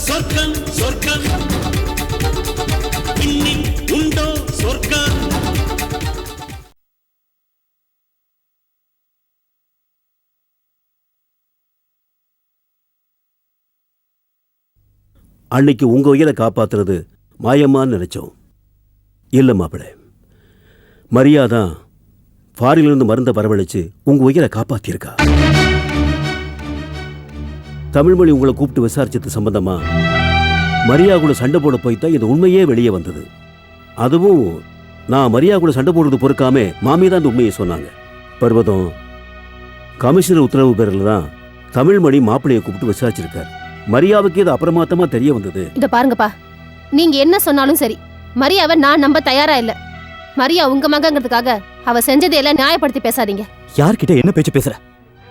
சொர்க்கம் சொர்க்கம் இன்னில் உண்டோ சொர்க்கம்? அன்னைக்கு உங்க உயிரை காப்பாத்துறது மாயம்மான்னு நினைச்சோம். இல்லை மாப்பிள்ளை மரியாதான் ஃபாரின்லேருந்து மருந்தை வரவழைச்சு உங்கள் உயிரை காப்பாற்றியிருக்கா தமிழ்மொழி உங்களை கூப்பிட்டு விசாரிச்சது சம்பந்தமா? மரியா கூட சண்டை போட போய் தான் இந்த உண்மையே வெளியே வந்தது. அதுவும் நான் மரியா கூட சண்டை போடுறது பொறுக்காம மாமி தான் இந்த உண்மையை சொன்னாங்க. பர்வதம் கமிஷனர் உத்தரவு பேரில் தான் தமிழ்மொழி மாப்பிள்ளையை கூப்பிட்டு விசாரிச்சிருக்கார். மரியாவுக்கு இது அப்புறமாத்தமா தெரிய வந்தது. இத பாருங்கப்பா. நீங்க என்ன சொன்னாலும் சரி. மரியாவை நான் நம்ப தயாரா இல்லை. மரியா உங்க மகங்கிறதுக்காக அவ செஞ்சதையெல்லாம் நியாயப்படுத்தி பேசாதீங்க. யார்கிட்ட என்ன பேச்சு பேசுற?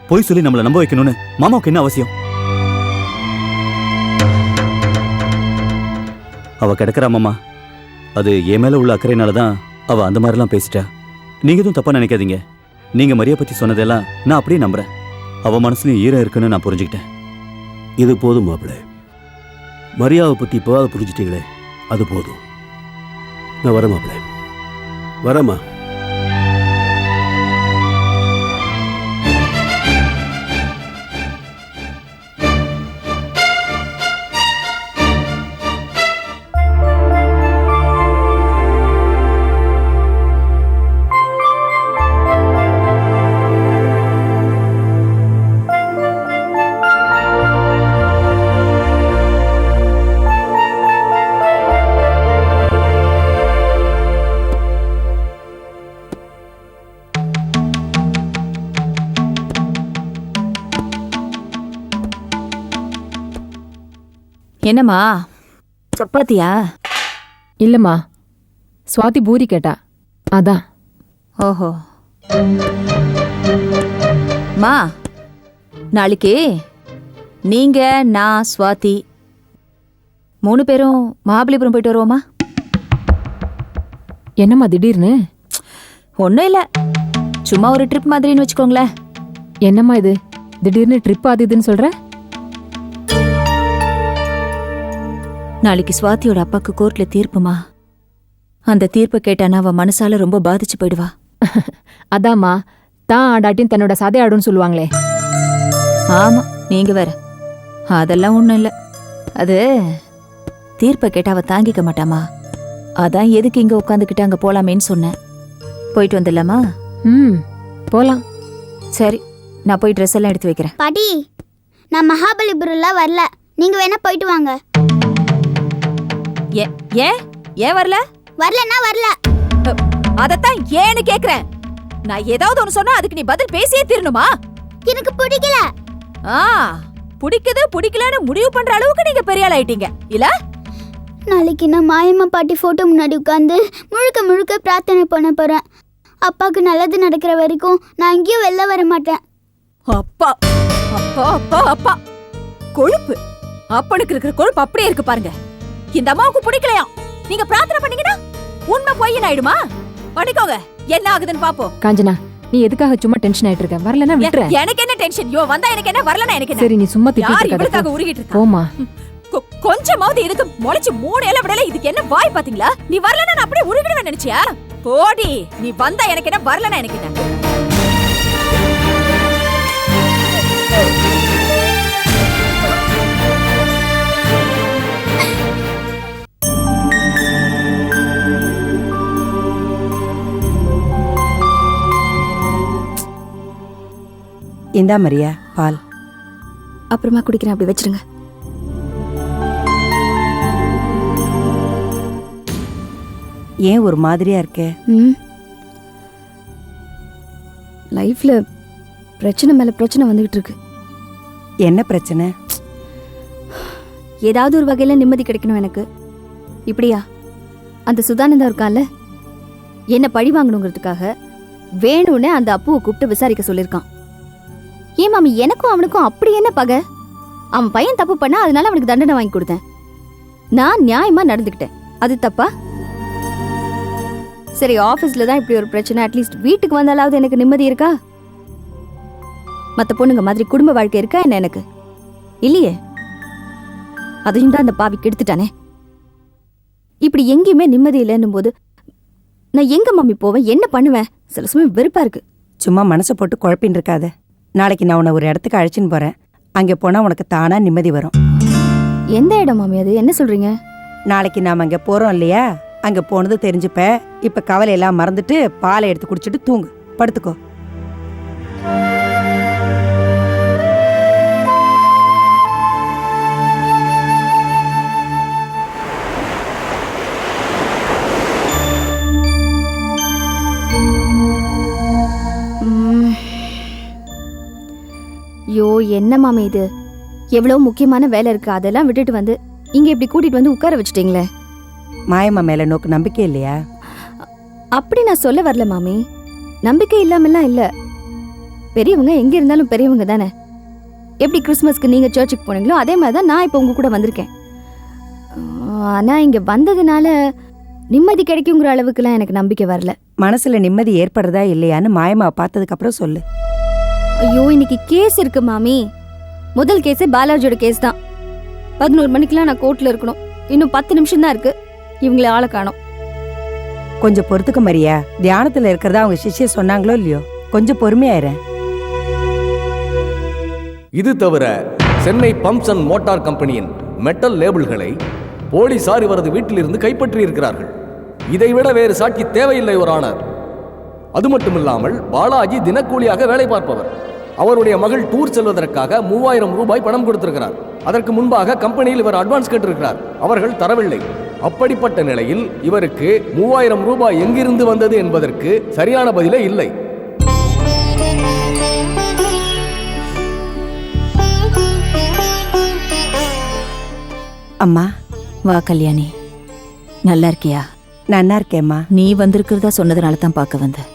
பொய் சொல்லி நம்மள நம்ப வைக்கணும்னு மாமாவுக்கு என்ன அவசியம்? அவ கிடக்குறா மாமா. அது என் மேல உள்ள அக்கறையினால தான் அவ அந்த மாதிரிலாம் பேசிட்டா. நீங்க எதுவும் தப்பா நினைக்காதீங்க. நீங்க மரியா பத்தி சொன்னதெல்லாம் நான் அப்படியே நம்புறேன். அவ மனசுலயும் ஈரம் இருக்குன்னு நான் புரிஞ்சுக்கிட்டேன். இது போதும் மாப்பிள. மரியாதை பத்தி இப்போ அதை புரிஞ்சிட்டீங்களே அது போதும். நான் வரேன் மாப்பிள. வரேம்மா என்னம்மா? சப்பாத்தியா? இல்லம்மா. சுவாதி பூரி கேட்டா. அதான். ஓஹோ. மா நாளைக்கு நீங்க நான் ஸ்வாதி மூணு பேரும் மகாபலிபுரம் போயிட்டு வருவோமா? என்னம்மா திடீர்னு? ஒன்றும் இல்லை. சும்மா ஒரு ட்ரிப் மாதிரின்னு வச்சுக்கோங்களேன். என்னம்மா இது? திடீர்னு ட்ரிப் அது இதுன்னு நாளைக்கு ஸ்வாதியோட அப்பாக்கு கோர்ட்ல தீர்ப்புமா? அந்த தீர்ப்பை கேட்டானா அவ மனசால ரொம்ப பாதிச்சு போயிடுவா. அதாம்மா தான் ஆடாட்டின் தன்னோட சதை ஆடுன்னு சொல்லுவாங்களே. ஆமா நீங்க வேற. அதெல்லாம் ஒண்ணும் இல்ல. அது தீர்ப்பை கேட்டா அவ தாங்கிக்க மாட்டாமா? அதான் எதுக்கு இங்க உட்காந்துக்கிட்டு அங்க போலாமேன்னு சொன்னேன். போயிட்டு வந்துடலாமா? ம் போலாம். சரி நான் போய் ட்ரெஸ் எல்லாம் எடுத்து வைக்கிறேன். பாட்டி நான் மகாபலிபுரம்லாம் வரல. நீங்க வேணா போயிட்டு வாங்க. ஏன் ஏன் ஏன் வரல? வரலன்னா வரல. அதத்தான் ஏன்னு கேக்குறேன். நான் ஏதாவது ஒன்னு சொன்னா அதுக்கு நீ பதில் பேசியே தீரணுமா? எனக்கு பிடிக்கல. ஆ பிடிக்குது பிடிக்கலன்னு முடிவு பண்ற அளவுக்கு நீங்க பெரிய ஆள் ஆயிட்டீங்க. இல்ல? நாளைக்கு நான் மாயம்மா பாட்டி போட்டோ முன்னாடி உட்காந்து முழுக்க முழுக்க பிரார்த்தனை பண்ண போறேன். அப்பாவுக்கு நல்லது நடக்கிற வரைக்கும் நான் எங்கேயும் வெளில வர மாட்டேன். அப்பா அப்பா அப்பா அப்பா. கொழுப்பு. அப்பனுக்கு இருக்கிற கொழுப்பு அப்படியே இருக்கு பாருங்க. இந்த அம்மாவுக்கு பிடிக்கலையா? நீங்க பிரார்த்தனை பண்ணீங்கன்னா உண்மை பொய்யன் ஆயிடுமா? பண்ணிக்கோங்க. என்ன ஆகுதுன்னு பாப்போம். காஞ்சனா நீ எதுக்காக சும்மா டென்ஷன் ஆயிட்டு இருக்க வரலன்னா எ- விட்டுறேன். எனக்கு என்ன டென்ஷன் யோ வந்தா எனக்கு என்ன வரலனா எனக்கு என்ன? சரி நீ சும்மா திட்டிட்டு இவளுக்காக இருக்காத உருகிட்டு இருக்கா? போமா கொஞ்சமாவது இதுக்கு முளைச்சு மூணு இலை விடல. இதுக்கு என்ன வாய் பாத்தீங்களா நீ வரலனா நான் அப்படியே உருகிடுவேன் நினைச்சியா? போடி நீ வந்தா எனக்கு என்ன வரலனா எனக்கு என்ன? இந்தா மரியா பால். அப்புறமா குடிக்கிறேன் அப்படி வச்சிருங்க. ஏன் ஒரு மாதிரியா இருக்க? ம். லைஃப்ல பிரச்சனை மேல பிரச்சனை வந்துகிட்டு இருக்கு. என்ன பிரச்சனை? ஏதாவது ஒரு வகையில நிம்மதி கிடைக்கணும் எனக்கு. இப்படியா? அந்த சுதானந்தா இருக்கான்ல? என்ன பழி வாங்கணுங்கிறதுக்காக வேணும்னு அந்த அப்புவை கூப்பிட்டு விசாரிக்க சொல்லியிருக்கான். ஏன் மாமி எனக்கும் அவனுக்கும் அப்படி என்ன பகை? அவன் பையன் தப்பு பண்ணா அதனால அவனுக்கு தண்டனை வாங்கி கொடுத்தேன். நான் நியாயமா நடந்துக்கிட்டேன். அது தப்பா? சரி ஆஃபீஸில் தான் இப்படி ஒரு பிரச்சனை. அட்லீஸ்ட் வீட்டுக்கு வந்தாலாவது எனக்கு நிம்மதி இருக்கா? மற்ற பொண்ணுங்க மாதிரி குடும்ப வாழ்க்கை இருக்கா என்ன எனக்கு? இல்லையே. அதையும் தான் அந்த பாவி கெடுத்துட்டானே. இப்படி எங்கேயுமே நிம்மதி இல்லைன்னும் போது நான் எங்க மம்மி போவேன்? என்ன பண்ணுவேன்? சில சமயம் வெறுப்பா இருக்கு. சும்மா மனசை போட்டு குழப்பின்னு இருக்காத. நாளைக்கு நான் உன்னை ஒரு இடத்துக்கு அழைச்சின்னு போறேன். அங்கே போனால் உனக்கு தானா நிம்மதி வரும். எந்த இடம் மாமி அது? என்ன சொல்றீங்க? நாளைக்கு நாம் அங்கே போகிறோம் இல்லையா? அங்கே போனது தெரிஞ்சுப்ப. இப்போ கவலையெல்லாம் மறந்துட்டு பாலை எடுத்து குடிச்சிட்டு தூங்கு. படுத்துக்கோ. ஐயோ என்ன மாமி இது? எவ்வளோ முக்கியமான வேலை இருக்கு. அதெல்லாம் விட்டுட்டு வந்து இங்க இப்படி கூட்டிட்டு வந்து உட்கார வச்சுட்டீங்களே. மாயம்மா மேலே நோக்கு நம்பிக்கை இல்லையா? அப்படி நான் சொல்ல வரல மாமி. நம்பிக்கை இல்லாமலாம் இல்ல. பெரியவங்க எங்க இருந்தாலும் பெரியவங்க தானே. எப்படி கிறிஸ்மஸ்க்கு நீங்க சர்ச்சுக்கு போனீங்களோ அதே மாதிரி தான் நான் இப்போ உங்க கூட வந்திருக்கேன். ஆஹ், ஆனா இங்க வந்ததுனால நிம்மதி கிடைக்குங்கிற அளவுக்குலாம் எனக்கு நம்பிக்கை வரல. மனசில் நிம்மதி ஏற்படுறதா இல்லையான்னு மாயம்மாவை பார்த்ததுக்கப்புறம் சொல்லு. ஐயோ இன்னைக்கு கேஸ் இருக்கு மாமி. முதல் கேஸே பாலாஜியோட கேஸ் தான். பதினோரு மணிக்கெல்லாம் நான் கோர்ட்ல இருக்கணும். இன்னும் பத்து நிமிஷம் தான் இருக்கு. இவங்கள ஆளை காணோம். கொஞ்சம் பொறுத்துக்க மரியா. தியானத்தில் இருக்கிறதா அவங்க சிஷ்ய சொன்னாங்களோ இல்லையோ? கொஞ்சம் பொறுமையாயிரேன் இது தவிர சென்னை பம்ப்ஸ் அண்ட் மோட்டார் கம்பெனியின் மெட்டல் லேபிள்களை போலீசார் இவரது வீட்டிலிருந்து கைப்பற்றி இருக்கிறார்கள் இதைவிட வேறு சாட்சி தேவையில்லை ஒரு ஆனர் அது மட்டுமில்லாமல் பாலாஜி தினக்கூலியாக வேலை பார்ப்பவர். அவருடைய மகள் டூர் செல்வதற்காக மூவாயிரம் ரூபாய் பணம் கொடுத்திருக்கிறார். அதற்கு முன்பாக கம்பெனியில் இவர் அட்வான்ஸ் கேட்டிருக்கிறார். அவர்கள் தரவில்லை. அப்படிப்பட்ட நிலையில் இவருக்கு மூவாயிரம் ரூபாய் எங்கிருந்து வந்தது என்பதற்கு சரியான பதிலே இல்லை. அம்மா வா கல்யாணி. நல்லா இருக்கியா? நன்னா இருக்கேம்மா நீ வந்திருக்கிறதா சொன்னதுனால தான் பார்க்க வந்தேன்.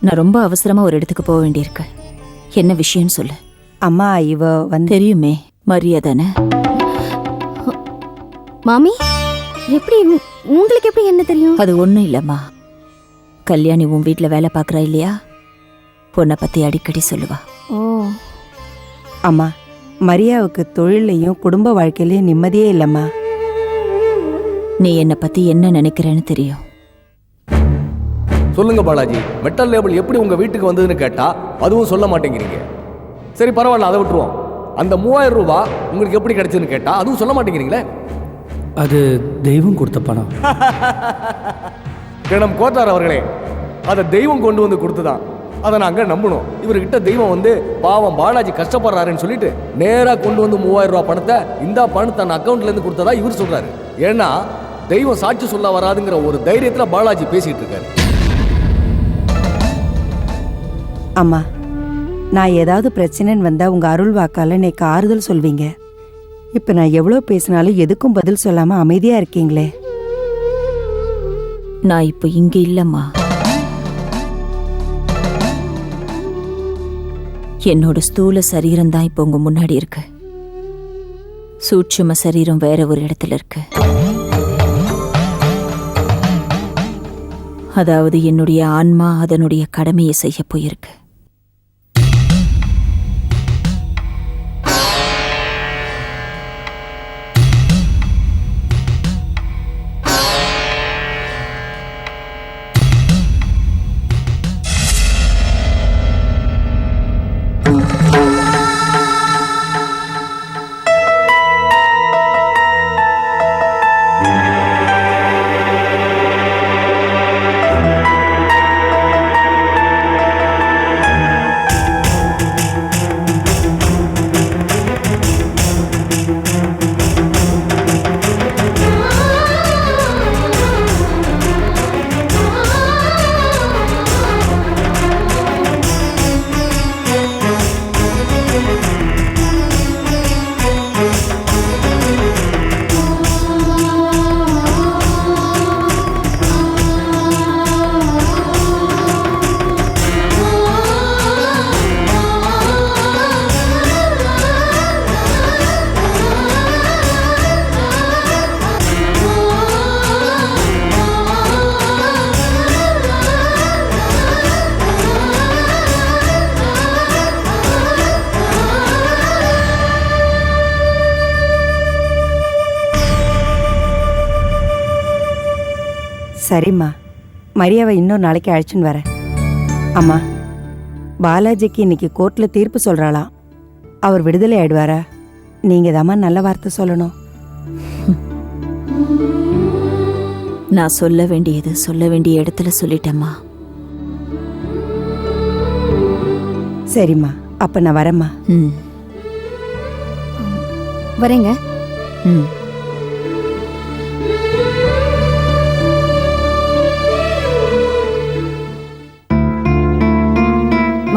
நான் ரொம்ப அவசரமா ஒரு இடத்துக்கு போக வேண்டியிருக்கு. என்ன விஷயம்னு சொல்லு. அம்மா இவ வந்து தெரியுமே மரியாதானே மாமி எப்படி உங்களுக்கு எப்படி என்ன தெரியும்? அது ஒண்ணும் இல்லம்மா. கல்யாணி உன் வீட்ல வேலை பார்க்கறா இல்லையா? உன்னை பத்தி அடிக்கடி சொல்லுவா. ஓ. அம்மா மரியாவுக்கு தொழிலையும் குடும்ப வாழ்க்கையிலயும் நிம்மதியே இல்லைம்மா. நீ என்னை பத்தி என்ன நினைக்கிறேன்னு தெரியும். சொல்லுங்க பாலாஜி மெட்டல் லேபிள் எப்படி உங்க வீட்டுக்கு வந்ததுன்னு கேட்டா அதுவும் சொல்ல மாட்டேங்கிறீங்க. சரி பரவாயில்ல அதை விட்டுருவோம். அந்த மூவாயிரம் ரூபாய் உங்களுக்கு எப்படி கிடைச்சதுன்னு கேட்டா அதுவும் சொல்ல மாட்டேங்கிறீங்களே? அது தெய்வம் கொடுத்த பணம். கிரணம் கோத்தார் அவர்களே அதை தெய்வம் கொண்டு வந்து கொடுத்துதான். அதை நாங்க நம்பணும். இவர்கிட்ட தெய்வம் வந்து பாவம் பாலாஜி கஷ்டப்படுறாருன்னு சொல்லிட்டு நேரா கொண்டு வந்து மூவாயிரம் ரூபாய் பணத்தை இந்த பணம் தன் அக்கௌண்ட்ல இருந்து கொடுத்ததா இவர் சொல்றாரு. ஏன்னா தெய்வம் சாட்சி சொல்ல வராதுங்கிற ஒரு தைரியத்துல பாலாஜி பேசிட்டு இருக்காரு. அம்மா நான் ஏதாவது பிரச்சனைன்னு வந்தால் உங்கள் அருள் வாக்கால் எனக்கு ஆறுதல் சொல்வீங்க. இப்போ நான் எவ்வளோ பேசினாலும் எதுக்கும் பதில் சொல்லாமல் அமைதியாக இருக்கீங்களே. நான் இப்போ இங்கே இல்லைம்மா. என்னோட ஸ்தூல சரீரம் தான் இப்போ உங்கள் முன்னாடி இருக்கு. சூட்சும சரீரம் வேற ஒரு இடத்துல இருக்கு. அதாவது என்னுடைய ஆன்மா அதனுடைய கடமையை செய்ய போயிருக்கு. சரிம்மா. மரியாவை இன்னொரு நாளைக்கு அழைச்சின்னு வரேன். அம்மா பாலாஜிக்கு இன்னைக்கு கோர்ட்டில் தீர்ப்பு சொல்கிறாளாம் அவர் விடுதலை ஆயிடுவாரா? நீங்கள் தாம்மா நல்ல வார்த்தை சொல்லணும். நான் சொல்ல வேண்டியது சொல்ல வேண்டிய இடத்துல சொல்லிட்டேம்மா. சரிம்மா அப்போ நான் வரேம்மா. ம். வரேங்க. ம்.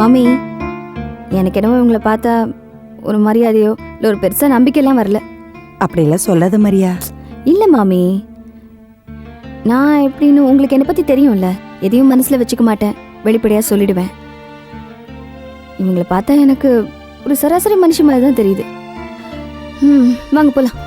மாமி எனக்கு என்னவோ இவங்கள பார்த்தா ஒரு மரியாதையோ இல்லை ஒரு பெருசாக நம்பிக்கையெல்லாம் வரல. அப்படியெல்லாம் சொல்லாத மரியா. இல்லை மாமி. நான் எப்படின்னு உங்களுக்கு என்னை பற்றி தெரியும்ல. எதையும் மனசில் வச்சுக்க மாட்டேன். வெளிப்படையாக சொல்லிடுவேன். இவங்களை பார்த்தா எனக்கு ஒரு சராசரி மனுஷன் மாதிரி தான் தெரியுது. ம் வாங்க போகலாம்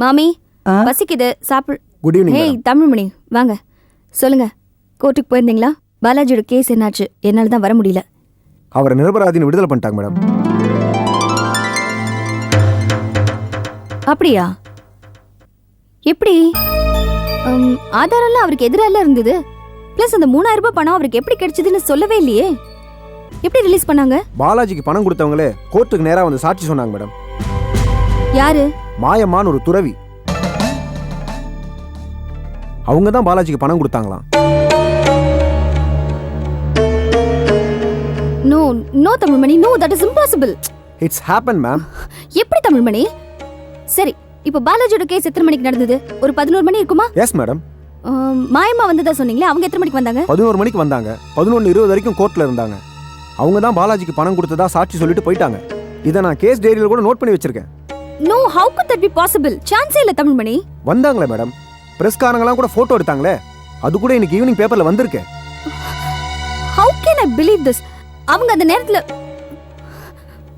மாமி பசிக்குது சாப்பிடு. குட் ஈவினிங் ஹேய் தமிழ்மணி வாங்க. சொல்லுங்க கோர்ட்டுக்கு போயிருந்தீங்களா? பாலாஜியோட கேஸ் என்னாச்சு? என்னால தான் வர முடியல. அவரை நிரபராதின்னு விடுதலை பண்ணிட்டாங்க மேடம் அப்படியா? எப்படி? உம், ஆதாரம்லாம் அவருக்கு எதிரால இருந்தது. ப்ளஸ் அந்த மூணாயிரம் ரூபாய் பணம் அவருக்கு எப்படி கிடைச்சதுன்னு சொல்லவே இல்லையே. எப்படி ரிலீஸ் பண்ணாங்க? பாலாஜிக்கு பணம் கொடுத்தவங்களே கோர்ட்டுக்கு நேரா வந்து சாட்சி சொன்னாங்க மேடம் யாரு? மாயம்மான்னு ஒரு துறவி. அவங்க தான் பாலாஜிக்கு பணம் கொடுத்தாங்களாம். No no Tamilmani. No that is impossible it's happen ma'am எப்படி தமிழ்மணி? சரி இப்போ பாலாஜியோட கேஸ் எத்தனை மணிக்கு நடந்தது? ஒரு பதினோரு மணி இருக்குமா? எஸ் மேடம் மாயம்மா வந்ததா சொன்னீங்களே அவங்க எத்தனை மணிக்கு வந்தாங்க? பதினோரு மணிக்கு வந்தாங்க. பதினொன்று இருபது வரைக்கும் கோர்ட்டில் இருந்தாங்க. அவங்க தான் பாலாஜிக்கு பணம் கொடுத்ததா சாட்சி சொல்லிட்டு போயிட்டாங்க. இதை நான் கேஸ் டைரியில் கூட நோட் பண்ணி வச்சிருக்கேன். No how could that be possible? சான்ஸே இல்ல தமிழ்மணி வந்தாங்களே மேடம் பிரஸ்காரங்களாம் கூட ஃபோட்டோ எடுத்தாங்களே. அது கூட இன்னைக்கு ஈவினிங் பேப்பரில் வந்திருக்கு. How can I believe this அவங்க அந்த நேரத்துல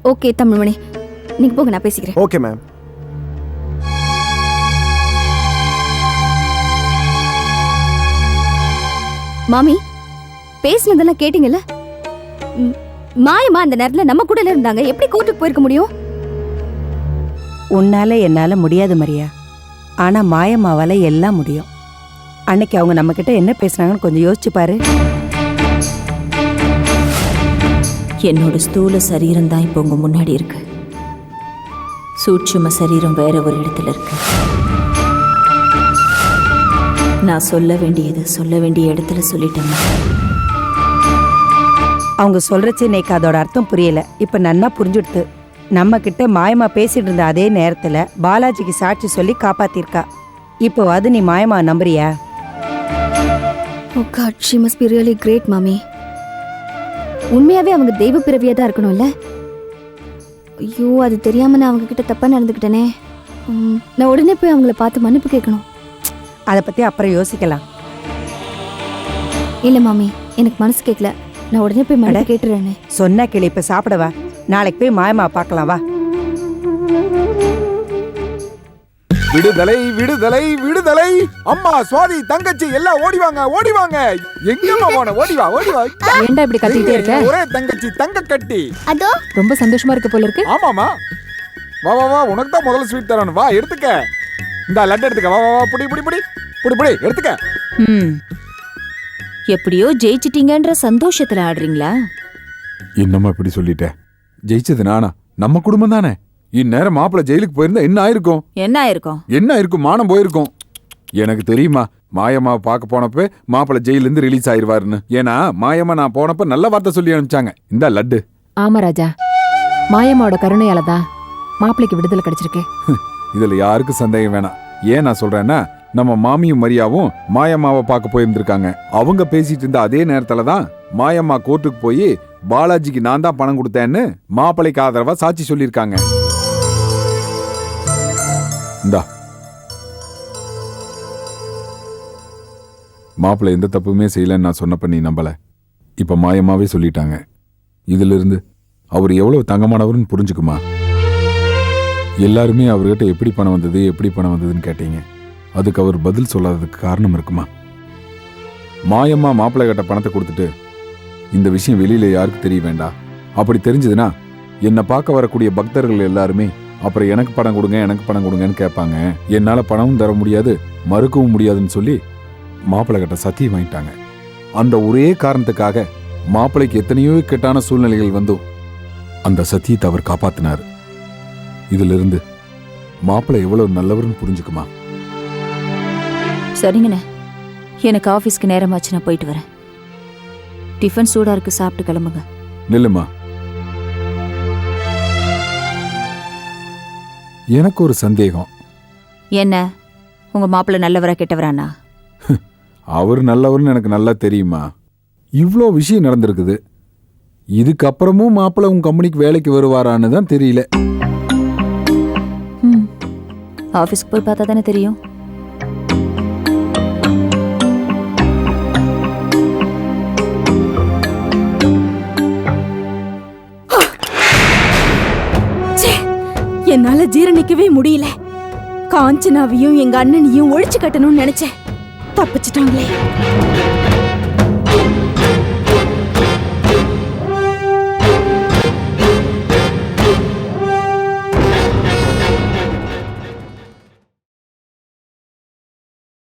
ஓகே தமிழ்மணி நீங்க போங்க நான் பேசிக்கிறேன். ஓகே மேம் மாமி பேசினதெல்லாம் கேட்டீங்கல்ல? ம், மாயம்மா அந்த நேரத்துல நம்ம கூட இருந்தாங்க. எப்படி கோர்ட்டுக்கு போயிருக்க முடியும்? உன்னால என்னால முடியாது மரியா. ஆனா மாயம்மாவால எல்லாம் முடியும். அன்னைக்கு அவங்க நம்ம கிட்ட என்ன பேசுனாங்கன்னு கொஞ்சம் யோசிச்சு பாரு. என்னோட ஸ்தூல சரீரம் தான் இப்போ உங்க முன்னாடி இருக்கு. சூட்சும சரீரம் வேற ஒரு இடத்துல இருக்கு. நான் சொல்ல வேண்டியது சொல்ல வேண்டிய இடத்துல சொல்லிட்டேம்மா. அவங்க சொல்றச்சு இன்னைக்கு அதோட அர்த்தம் புரியல. இப்ப நன்னா புரிஞ்சுடுத்து. நம்ம கிட்ட மாயமா பேசிட்டு இருந்த அதே நேரத்துல பாலாஜிக்கு சாட்சி சொல்லி காப்பாத்திருக்கா. இப்போ அது நீ மாயமா நம்புறியா? ஓ god she must be really great மாமி. உண்மையாவே அவங்க தெய்வ பிறவியா தான் இருக்கணும்ல? ஐயோ அது தெரியாம நான் அவங்க கிட்ட தப்பா நடந்துக்கிட்டேனே. நான் உடனே போய் அவங்கள பார்த்து மன்னிப்பு கேட்கணும். அதை பத்தி அப்புறம் யோசிக்கலாம். இல்ல மாமி எனக்கு மனசு கேட்கல. நான் உடனே போய் மன்னிப்பு கேட்டுறேனே சொன்னா கிளி இப்ப சாப்பிடவா? நாளைக்கு போய் மாயமா பார்க்கலாம் வா. விடுதலை விடுதலை விடுதலை. அம்மா சுவாதி தங்கச்சி எல்லாம் ஓடி வாங்க ஓடி வாங்க எங்கம்மா போன? ஓடி வா ஓடி வா ஏன்டா இப்படி கத்திட்டே இருக்க ஒரே தங்கச்சி தங்க கட்டி அதோ. ரொம்ப சந்தோஷமா இருக்க போல இருக்கு. ஆமாமா வா வா வா உனக்கு தான் முதல்ல ஸ்வீட் தரணும். வா எடுத்துக்க. இந்த லட்டு எடுத்துக்க. வா வா வா புடி புடி புடி. புடி புடி எடுத்துக்க. ம். எப்படியோ ஜெயிச்சிட்டீங்கன்ற சந்தோஷத்துல ஆடுறீங்களா? என்னம்மா இப்படி சொல்லிட்ட? ஜெயிச்சது நானா? நம்ம குடும்பம் தானே? இந்நேரம் மாப்பிள்ள ஜெயிலுக்கு போயிருந்தா என்ன ஆயிருக்கும்? என்ன ஆயிருக்கும்? என்ன இருக்கும் மானம் போயிருக்கும். எனக்கு தெரியுமா மாயம்மா பார்க்க போனப்ப மாப்பிள்ள ஜெயில இருந்து ரிலீஸ் ஆயிருவாருன்னு. ஏன்னா மாயம்மா நான் போனப்ப நல்ல வார்த்தை சொல்லி அனுப்பிச்சாங்க. இந்த லட்டு. ஆமா ராஜா. மாயம்மாவோட கருணையால தான் மாப்பிள்ளைக்கு விடுதலை கிடைச்சிருக்கு. இதுல யாருக்கும் சந்தேகம் வேணாம். ஏன் நான் சொல்றேன்னா நம்ம மாமியும் மரியாவும் மாயம்மாவை பார்க்க போயிருந்திருக்காங்க. அவங்க பேசிட்டு இருந்த அதே நேரத்துல தான் மாயம்மா கோர்ட்டுக்கு போய் பாலாஜிக்கு நான் தான் பணம் கொடுத்தேன்னு மாப்பிள்ளைக்கு ஆதரவா சாட்சி சொல்லியிருக்காங்க. இந்தா. மாப்பிள்ளை எந்த தப்புமே செய்யலன்னு நான் சொன்னப்ப நீ நம்பல. இப்ப மாயமாவே சொல்லிட்டாங்க. இதுல இருந்து அவர் எவ்வளவு தங்கமானவர்னு புரிஞ்சுக்குமா? எல்லாருமே அவர்கிட்ட எப்படி பணம் வந்தது எப்படி பணம் வந்ததுன்னு கேட்டீங்க. அதுக்கு அவர் பதில் சொல்லாததுக்கு காரணம் இருக்குமா? மாயம்மா மாப்பிள்ளை கிட்ட பணத்தை கொடுத்துட்டு இந்த விஷயம் வெளியில யாருக்கு தெரிய வேண்டாம் அப்படி தெரிஞ்சதுன்னா என்னை பார்க்க வரக்கூடிய பக்தர்கள் எல்லாருமே அப்புறம் எனக்கு பணம் கொடுங்க எனக்கு பணம் கொடுங்கன்னு கேட்பாங்க. என்னால பணமும் தர முடியாது மறுக்கவும் முடியாதுன்னு சொல்லி மாப்பிள்ளை கிட்ட சத்தியம் வாங்கிட்டாங்க. அந்த ஒரே காரணத்துக்காக மாப்பிள்ளைக்கு எத்தனையோ கெட்டான சூழ்நிலைகள் வந்தும் அந்த சத்தியத்தை அவர் காப்பாத்தினார். இதுல இருந்து மாப்பிள்ளை எவ்வளவு நல்லவர்னு புரிஞ்சுக்குமா? சரிங்கண்ணே. எனக்கு ஆஃபீஸ்க்கு நேரமாச்சு நான் போயிட்டு வரேன். டிஃபன் சூடா இருக்கு சாப்பிட்டு கிளம்புங்க. நில்லுமா? எனக்கு ஒரு சந்தேகம். என்ன? உங்க மாப்பிள்ளை நல்லவரா கெட்டவரானா? அவர் நல்லவர்னு எனக்கு நல்லா தெரியுமா? இவ்வளோ விஷயம் நடந்திருக்குது. இதுக்கப்புறமும் மாப்பிள்ளை உன் கம்பெனிக்கு வேலைக்கு வருவாரான்னு தான் தெரியல. ஆஃபீஸ்க்கு போய் பார்த்தா தானே தெரியும். என்னால ஜீரணிக்கவே முடியல. காஞ்சனாவையும் எங்க அண்ணனையும் ஒழிச்சு கட்டணும்னு நினைச்சேன். தப்பிச்சிட்டாங்களே.